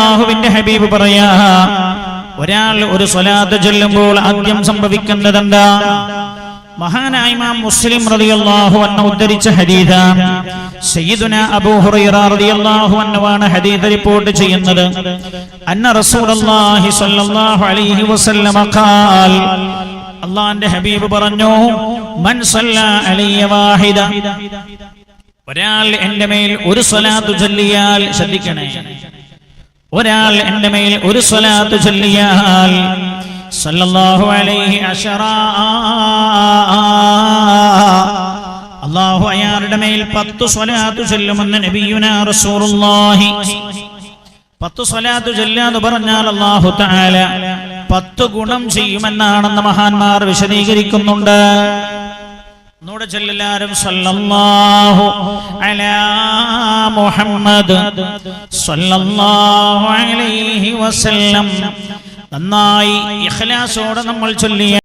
അള്ളാഹുവിന്റെ ഹബീബ് പറയാ ഒരാൾ ഒരു സ്വലാത്ത് ചൊല്ലുമ്പോൾ ആദ്യം സംഭവിക്കുന്നതെന്താ മഹാനായ ഇമാം മുസ്ലിം റളിയല്ലാഹു അൻഹു ഉദ്ധരിച്ച ഹദീസാണ് സയ്യിദുന അബൂ ഹുറൈറ റളിയല്ലാഹു അൻഹുവാണ് ഹദീസ് റിപ്പോർട്ട് ചെയ്യുന്നത്. അന്ന റസൂലുള്ളാഹി സ്വല്ലല്ലാഹു അലൈഹി വസല്ലമ ഖാൽ അള്ളാന്റെ ഹബീബ് പറഞ്ഞു മൻ സല്ല അലൈയ വാഹിദ. ഒരാൾ എന്റെ മേൽ ഒരു സ്വലാത്ത് ചൊല്ലിയാൽ ശ്രദ്ധിക്കണേ. ഒരാൾ എന്റെ മേൽ ഒരു സ്വലാത്ത് ചൊല്ലിയാൽ സല്ലല്ലാഹു അലൈഹി അശറ അള്ളാഹു അയാളുടെ മേൽ പത്തു സ്വലാത്ത് ചൊല്ലുമെന്ന് നബിയുന റസൂലുള്ളാഹി. പത്ത് സ്വലാത്ത് ചൊല്ലാന്ന് പറഞ്ഞാൽ അള്ളാഹു തആല പത്ത് ഗുണം ചെയ്യുമെന്നാണെന്ന് മഹാന്മാർ വിശദീകരിക്കുന്നുണ്ട്. ഒന്നുകൂടെ ചൊല്ലാരും സല്ലല്ലാഹു അലാ മുഹമ്മദ് സല്ലല്ലാഹു അലൈഹി വസല്ലം. നന്നായി ഇഖ്ലാസോടെ നമ്മൾ ചൊല്ലിയ